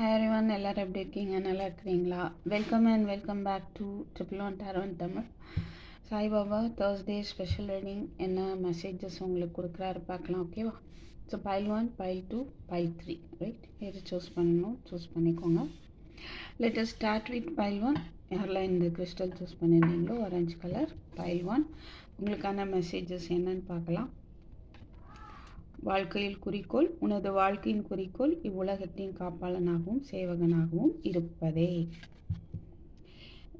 Hi one எல்லோரும் எப்படி இருக்கீங்க? நல்லா இருக்கிறீங்களா? Welcome and welcome back to triple one tarot Tamil Saibaba Thursday special reading என்ன மெசேஜஸ் உங்களுக்கு கொடுக்குறாரு பார்க்கலாம் ஓகேவா so pile one pile two pile three right எது சூஸ் பண்ணணும்? சூஸ் பண்ணிக்கோங்க. Let's start with pile one யாரெல்லாம் இந்த கிறிஸ்டல் சூஸ் பண்ணியிருந்தீங்களோ ஆரஞ்சு கலர் பைல் ஒன் உங்களுக்கான மெசேஜஸ் என்னன்னு பார்க்கலாம். வாழ்க்கையில் குறிக்கோள் உனது வாழ்க்கையின் குறிக்கோள் இவ்வுலகத்தின் காப்பாளனாகவும் சேவகனாகவும் இருப்பதே.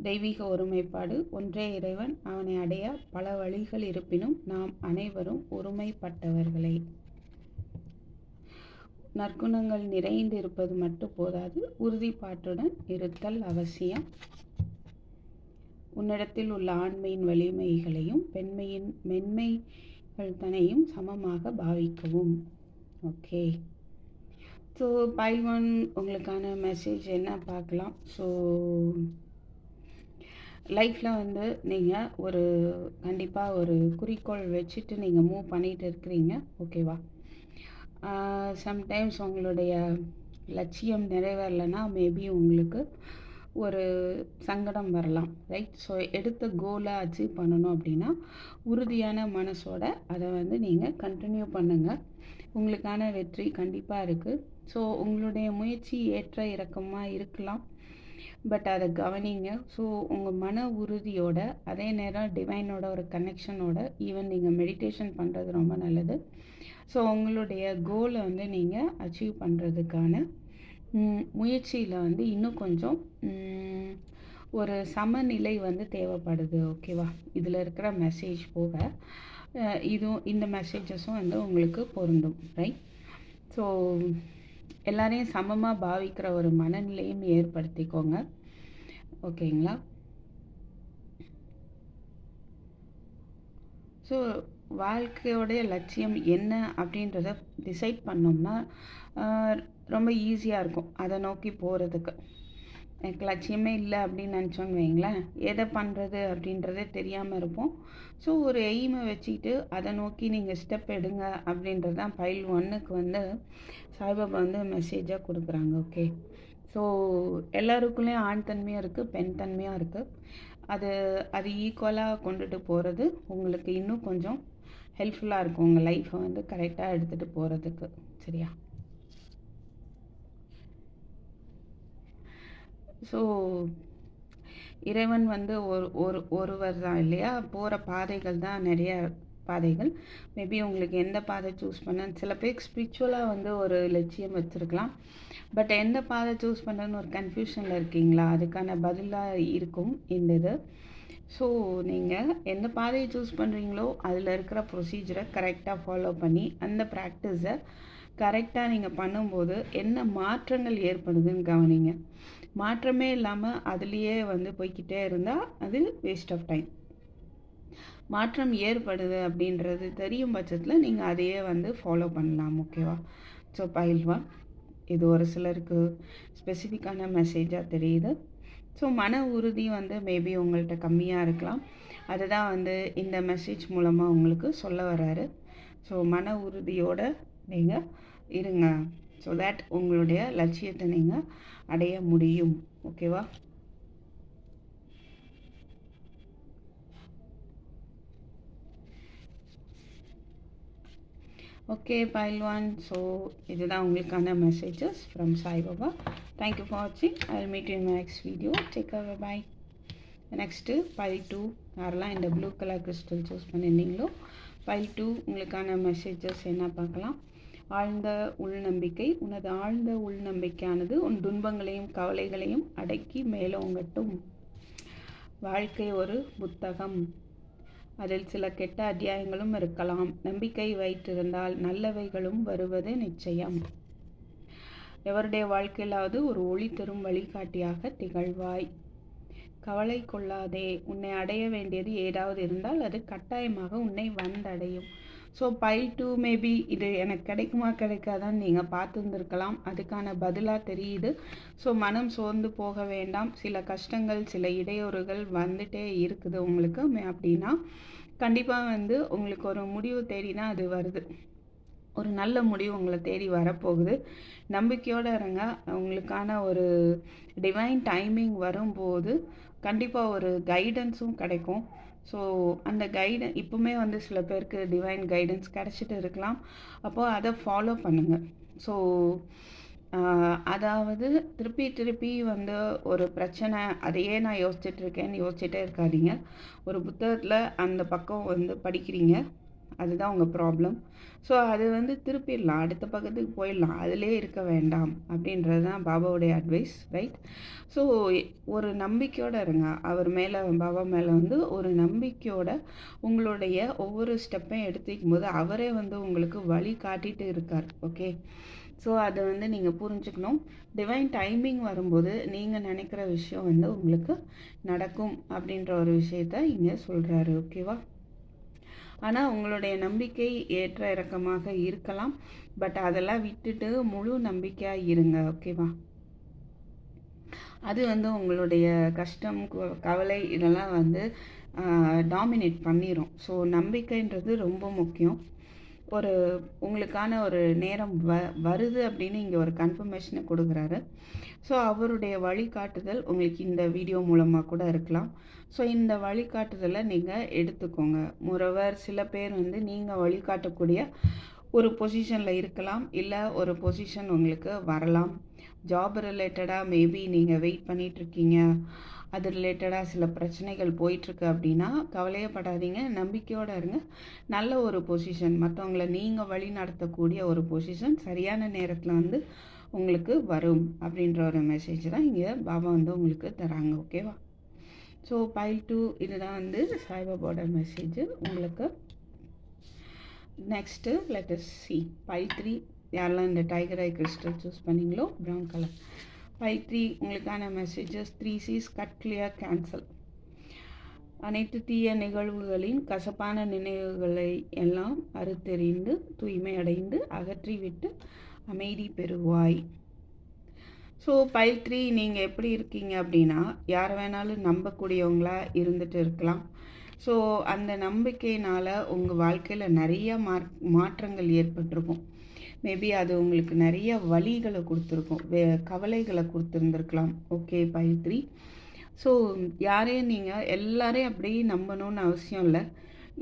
தெய்வீக ஒருமைப்பாடு. ஒன்றே இறைவன் அவனை அடைய பல வழிகள் இருப்பினும் நாம் அனைவரும் ஒருமைப்பட்டவர்களே. நற்குணங்கள் நிறைந்து இருப்பது மட்டும் போதாது உறுதிப்பாட்டுடன் இருத்தல் அவசியம். உன்னிடத்தில் உள்ள ஆண்மையின் வலிமைகளையும் பெண்மையின் மென்மை தனையும் சமமாக பாவிக்கவும். ஓகே ஸோ பைல் ஒன் உங்களுக்கான மெசேஜ் என்ன பார்க்கலாம்? ஸோ லைஃப்பில் வந்து நீங்கள் ஒரு கண்டிப்பாக ஒரு குறிக்கோள் வச்சுட்டு நீங்கள் மூவ் பண்ணிகிட்டு இருக்கிறீங்க. ஓகேவா சம்டைம்ஸ் உங்களுடைய லட்சியம் நிறைவேறலைன்னா மேபி உங்களுக்கு ஒரு சங்கடம் வரலாம் ரைட் ஸோ எடுத்த கோலை அச்சீவ் பண்ணணும் அப்படின்னா உறுதியான மனசோட அதை வந்து நீங்கள் கண்டினியூ பண்ணுங்கள் உங்களுக்கான வெற்றி கண்டிப்பாக இருக்குது ஸோ உங்களுடைய முயற்சி ஏற்ற இறக்கமாக இருக்கலாம். பட் அதை கவனிங்க. ஸோ உங்கள் மன உறுதியோட அதே நேரம் டிவைனோட ஒரு கனெக்ஷனோட ஈவன் நீங்கள் மெடிடேஷன் பண்ணுறது ரொம்ப நல்லது. ஸோ உங்களுடைய கோலை வந்து நீங்கள் அச்சீவ் பண்ணுறதுக்கான முயற்சியில் வந்து இன்னும் கொஞ்சம் ஒரு சமநிலை வந்து தேவைப்படுது ஓகேவா? இதில் இருக்கிற மெசேஜ் போக இதுவும் இந்த மெசேஜஸும் வந்து உங்களுக்கு பொருந்தும் ரைட் ஸோ எல்லாரையும் சமமாக பாவிக்கிற ஒரு மனநிலையும் ஏற்படுத்திக்கோங்க ஓகேங்களா? ஸோ வாழ்க்கையோடைய லட்சியம் என்ன அப்படின்றத டிசைட் பண்ணோம்னா ரொம்ப ஈஸியாக இருக்கும். அதை நோக்கி போகிறதுக்கு எனக்கு லட்சியமே இல்லை அப்படின்னு நினச்சோன்னு வைங்களேன் எதை பண்ணுறது அப்படின்றதே தெரியாமல் இருப்போம். ஸோ ஒரு எய்மை வச்சுக்கிட்டு அதை நோக்கி நீங்கள் ஸ்டெப் எடுங்க அப்படின்றது தான் பைல் ஒன்றுக்கு வந்து சாய்பாபா வந்து மெசேஜாக கொடுக்குறாங்க ஓகே ஸோ எல்லாருக்குள்ளேயும் ஆண் தன்மையாக இருக்குது பெண் தன்மையாக இருக்குது அது அது ஈக்குவலாக கொண்டுட்டு போகிறது உங்களுக்கு இன்னும் கொஞ்சம் ஹெல்ப்ஃபுல்லாக இருக்கும். உங்கள் லைஃப்பை வந்து கரெக்டாக எடுத்துகிட்டு போகிறதுக்கு சரியா? ஸோ இறைவன் வந்து ஒரு ஒரு ஒருவர் தான் இல்லையா? போகிற பாதைகள் தான் நிறைய பாதைகள். மேபி உங்களுக்கு எந்த பாதை சூஸ் பண்ண சில பேர் ஸ்பிரிச்சுவலாக வந்து ஒரு லட்சியம் வச்சுருக்கலாம். பட் எந்த பாதை சூஸ் பண்ணுறதுன்னு ஒரு கன்ஃபியூஷனில் இருக்கீங்களா? அதுக்கான பதிலாக இருக்கும் இந்த இது. ஸோ நீங்கள் எந்த பாதையை சூஸ் பண்ணுறீங்களோ அதில் இருக்கிற ப்ரொசீஜரை கரெக்டாக ஃபாலோ பண்ணி அந்த ப்ராக்டிஸை கரெக்டாக நீங்கள் பண்ணும்போது என்ன மாற்றங்கள் ஏற்படுதுன்னு கவனிங்க. மாற்றமே இல்லாமல் அதுலேயே வந்து போய்கிட்டே இருந்தால் அது வேஸ்ட் ஆஃப் டைம் மாற்றம் ஏற்படுது அப்படின்றது தெரியும் பட்சத்தில் நீங்கள் அதையே வந்து ஃபாலோ பண்ணலாம் ஓகேவா ஸோ பயில்வா இது ஒரு சிலருக்கு ஸ்பெசிஃபிக்கான மெசேஜாக தெரியுது. ஸோ மன உறுதி வந்து மேபி உங்கள்கிட்ட கம்மியாக இருக்கலாம். அதுதான் வந்து இந்த மெசேஜ் மூலமாக உங்களுக்கு சொல்ல வராரு ஸோ மன உறுதியோடு நீங்கள் இருங்க. ஸோ தேட் உங்களுடைய லட்சியத்தை நீங்கள் அடைய முடியும். ஓகேவா ஓகே பைல்வான் ஸோ இதுதான் உங்களுக்கான messages from Saibaba thank you for வாட்சிங் I will meet in next video take away bye next pile two யாரெல்லாம் இந்த ப்ளூ கலர் கிறிஸ்டல் சூஸ் பண்ணியிருந்தீங்களோ பைல் டூ உங்களுக்கான மெசேஜஸ் என்ன பார்க்கலாம்? ஆழ்ந்த உள்நம்பிக்கை உனது ஆழ்ந்த உள்நம்பிக்கையானது உன் துன்பங்களையும் கவலைகளையும் அடக்கி மேலோங்கட்டும். வாழ்க்கை ஒரு புத்தகம். அதில் சில கெட்ட அத்தியாயங்களும் இருக்கலாம். நம்பிக்கை வைத்திருந்தால் நல்லவைகளும் வருவது நிச்சயம். எவருடைய வாழ்க்கையிலாவது ஒரு ஒளி தரும் வழிகாட்டியாக திகழ்வாய். கவலை கொள்ளாதே. உன்னை அடைய வேண்டியது ஏதாவது இருந்தால் அது கட்டாயமாக உன்னை வந்தடையும். ஸோ பைல் டூ மேபி இது எனக்கு கிடைக்குமா கிடைக்காதான்னு நீங்கள் பார்த்துருந்துருக்கலாம். அதுக்கான பதிலாக தெரியுது. ஸோ மனம் சோர்ந்து போக வேண்டாம். சில கஷ்டங்கள் சில இடையூறுகள் வந்துட்டே இருக்குது உங்களுக்கு. அப்படின்னா கண்டிப்பாக வந்து உங்களுக்கு ஒரு முடிவு தேடினா அது வருது. ஒரு நல்ல முடிவு உங்களை தேடி வரப்போகுது. நம்பிக்கையோடு இருங்க. உங்களுக்கான ஒரு டிவைன் டைமிங் வரும்போது கண்டிப்பாக ஒரு கைடன்ஸும் கிடைக்கும். ஸோ அந்த கைடு இப்போவுமே வந்து சில பேருக்கு டிவைன் கைடன்ஸ் கிடச்சிட்டு இருக்கலாம். அப்போது அதை ஃபாலோ பண்ணுங்கள் ஸோ அதாவது திருப்பி திருப்பி வந்து ஒரு பிரச்சனை அதையே நான் யோசிச்சுட்ருக்கேன்னு யோசிச்சுட்டே இருக்காதீங்க. ஒரு புத்தகத்தில் அந்த பக்கம் வந்து படிக்கிறீங்க. அதுதான் உங்கள் ப்ராப்ளம் ஸோ அது வந்து திருப்பிடலாம். அடுத்த பக்கத்துக்கு போயிடலாம். அதிலே இருக்க வேண்டாம் அப்படின்றது தான் பாபாவுடைய அட்வைஸ் ரைட் ஸோ ஒரு நம்பிக்கையோடு இருங்க. அவர் மேலே பாபா மேலே வந்து ஒரு நம்பிக்கையோட உங்களுடைய ஒவ்வொரு ஸ்டெப்பையும் எடுத்துக்கும் போது அவரே வந்து உங்களுக்கு வழி காட்டிட்டு இருக்கார் ஓகே ஸோ அதை வந்து நீங்கள் புரிஞ்சுக்கணும். டிவைன் டைமிங் வரும்போது நீங்கள் நினைக்கிற விஷயம் வந்து உங்களுக்கு நடக்கும் அப்படின்ற ஒரு விஷயத்த இங்கே சொல்கிறாரு ஓகேவா ஆனால் உங்களுடைய நம்பிக்கை ஏற்ற இறக்கமாக இருக்கலாம். பட் அதெல்லாம் விட்டுட்டு முழு நம்பிக்கையாக இருங்க ஓகேவா? அது வந்து உங்களுடைய கஷ்டம் கவலை இதெல்லாம் வந்து டாமினேட் பண்ணிடும் ஸோ நம்பிக்கைன்றது ரொம்ப முக்கியம். ஒரு உங்களுக்கான ஒரு நேரம் வ வருது அப்படின்னு இங்கே ஒரு கன்ஃபர்மேஷனை கொடுக்குறாரு. ஸோ அவருடைய வழிகாட்டுதல் உங்களுக்கு இந்த வீடியோ மூலமாக கூட இருக்கலாம். ஸோ இந்த வழிகாட்டுதலை நீங்கள் எடுத்துக்கோங்க. முறவர் சில பேர் வந்து நீங்கள் வழிகாட்டக்கூடிய ஒரு பொசிஷனில் இருக்கலாம். இல்லை ஒரு பொசிஷன் உங்களுக்கு வரலாம். ஜாப் ரிலேட்டடாக மேபி நீங்கள் வெயிட் பண்ணிகிட்ருக்கீங்க அது ரிலேட்டடாக சில பிரச்சனைகள் போயிட்டுருக்கு அப்படின்னா கவலையப்படாதீங்க நம்பிக்கையோடு இருங்க. நல்ல ஒரு பொசிஷன் மற்றவங்கள நீங்கள் வழி நடத்தக்கூடிய ஒரு பொசிஷன் சரியான நேரத்தில் வந்து உங்களுக்கு வரும் அப்படின்ற ஒரு மெசேஜ் தான் இங்கே பாபா வந்து உங்களுக்கு தராங்க ஓகேவா ஸோ பைல் டூ இதுதான் வந்து சாய்பாபாவோட மெசேஜ் உங்களுக்கு. Next let's see pile three யாரெல்லாம் இந்த டைகர் ஐ கிறிஸ்டல் சூஸ் பண்ணிங்களோ ப்ரௌன் கலர் ஃபைவ் த்ரீ உங்களுக்கான messages three cheese cut clear cancel அனைத்து தீய நிகழ்வுகளின் கசப்பான நினைவுகளை எல்லாம் அறுத்தெறிந்து தூய்மை அடைந்து அகற்றிவிட்டு அமைதி பெறுவாய். ஸோ ஃபைவ் த்ரீ நீங்கள் எப்படி இருக்கீங்க அப்படின்னா யார் வேணாலும் நம்பக்கூடியவங்களா இருந்துட்டு இருக்கலாம். ஸோ அந்த நம்பிக்கையினால் உங்கள் வாழ்க்கையில் நிறைய மாற்றங்கள் ஏற்பட்டிருக்கும். மேபி அது உங்களுக்கு நிறைய வழிகளை கொடுத்துருக்கும். வே கவலைகளை கொடுத்துருந்துருக்கலாம். ஓகே த்ரீ ஸோ யாரையும் நீங்கள் எல்லாரையும் அப்படியே நம்பணும்னு அவசியம் இல்லை.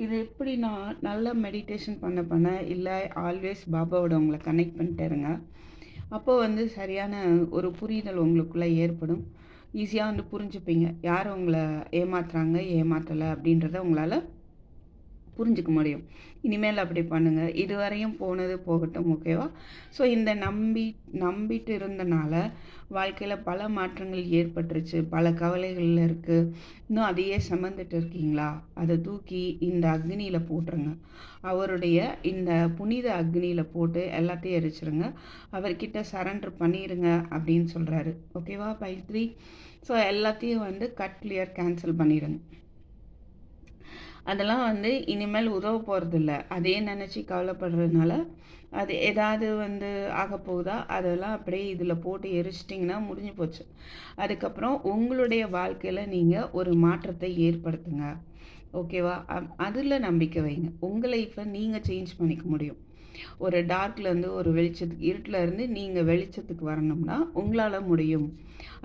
இது எப்படி நான் நல்லா மெடிடேஷன் பண்ண பண்ண இல்லை ஆல்வேஸ் பாபாவோட உங்களை கனெக்ட் பண்ணிட்டேருங்க அப்போது வந்து சரியான ஒரு புரிதல் உங்களுக்குள்ளே ஏற்படும். ஈஸியாக வந்து புரிஞ்சுப்பீங்க. யார் உங்களை ஏமாத்துறாங்க ஏமாற்றலை அப்படின்றத உங்களால் புரிஞ்சுக்க முடியும். இனிமேல் அப்படி பண்ணுங்கள் இதுவரையும் போனது போகட்டும் ஓகேவா ஸோ இந்த நம்பி நம்பிட்டு இருந்தனால வாழ்க்கையில் பல மாற்றங்கள் ஏற்பட்டுருச்சு. பல கவலைகளில் இருக்குது இன்னும் அதையே சம்மந்துட்டு இருக்கீங்களா? அதை தூக்கி இந்த அக்னியில் போட்டுருங்க. அவருடைய இந்த புனித அக்னியில் போட்டு எல்லாத்தையும் எரிச்சிருங்க. அவர்கிட்ட சரண்டர் பண்ணிடுங்க அப்படின்னு சொல்கிறாரு ஓகேவா பை த்ரீ ஸோ எல்லாத்தையும் வந்து கட் கிளியர் கேன்சல் பண்ணிடுங்க அதெல்லாம் வந்து இனிமேல் உதவ போகிறதில்ல அதே நினச்சி கவலைப்படுறதுனால அது ஏதாவது வந்து ஆக போகுதா? அதெல்லாம் அப்படியே இதில் போட்டு எரிச்சிட்டிங்கன்னா முடிஞ்சு போச்சு. அதுக்கப்புறம் உங்களுடைய வாழ்க்கையில் நீங்கள் ஒரு மாற்றத்தை ஏற்படுத்துங்க. ஓகேவா? அதில் நம்பிக்கை வைங்க. உங்கள் லைஃப்பை நீங்கள் சேஞ்ச் பண்ணிக்க முடியும். ஒரு டார்க்லேருந்து ஒரு வெளிச்சத்துக்கு இருட்டில் இருந்து நீங்கள் வெளிச்சத்துக்கு வரணும்னா உங்களால் முடியும்.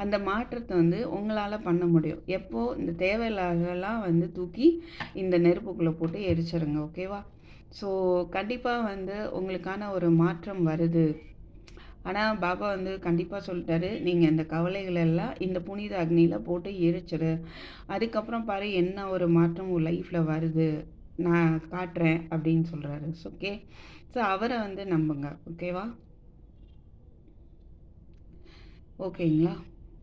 அந்த மாற்றத்தை வந்து உங்களால் பண்ண முடியும். எப்போது இந்த தேவையில்லாதெல்லாம் வந்து தூக்கி இந்த நெருப்புக்குள்ளே போட்டு எரிச்சிருங்க ஓகேவா ஸோ கண்டிப்பாக வந்து உங்களுக்கான ஒரு மாற்றம் வருது. ஆனால் பாபா வந்து கண்டிப்பாக சொல்லிட்டாரு நீங்கள் இந்த கவலைகளெல்லாம் இந்த புனித அக்னியில் போட்டு எரிச்சிரு. அதுக்கப்புறம் பாரு என்ன ஒரு மாற்றம் உங்கள் லைஃப்பில் வருது. நான் காட்டுறேன் அப்படின்னு சொல்கிறாரு ஓகே ஸோ அவரை வந்து நம்புங்க. ஓகேவா ஓகேங்களா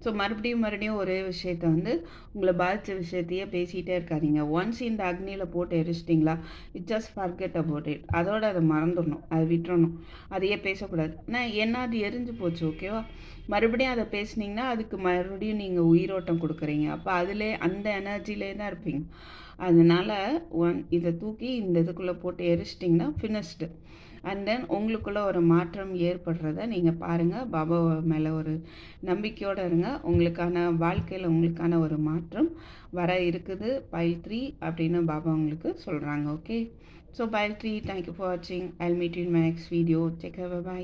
ஸோ மறுபடியும் மறுபடியும் ஒரே விஷயத்த வந்து உங்களை பாதித்த விஷயத்தையே பேசிகிட்டே இருக்காதிங்க. ஒன்ஸ் இந்த அக்னியில் போட்டு எரிச்சிட்டிங்களா it just forget about it அதோட அதை மறந்துடணும் அதை விட்டுறணும். அதையே பேசக்கூடாது. நான் என்ன அது எரிஞ்சு போச்சு ஓகேவா மறுபடியும் அதை பேசுனீங்கன்னா அதுக்கு மறுபடியும் நீங்கள் உயிரோட்டம் கொடுக்குறீங்க. அப்போ அதிலே அந்த எனர்ஜிலே தான் இருப்பீங்க. அதனால் ஒன் இதை தூக்கி இந்த இதுக்குள்ளே போட்டு எரிச்சிட்டிங்கன்னா ஃபினிஷ்டு அண்ட் தென் உங்களுக்குள்ளே ஒரு மாற்றம் ஏற்படுறத நீங்கள் பாருங்கள் பாபா மேலே ஒரு நம்பிக்கையோடு இருங்க. உங்களுக்கான வாழ்க்கையில் உங்களுக்கான ஒரு மாற்றம் வர இருக்குது. பைல் த்ரீ அப்படின்னு பாபா உங்களுக்கு சொல்கிறாங்க okay so pile three thank you for வாட்சிங் I meet you in my next video take bye bye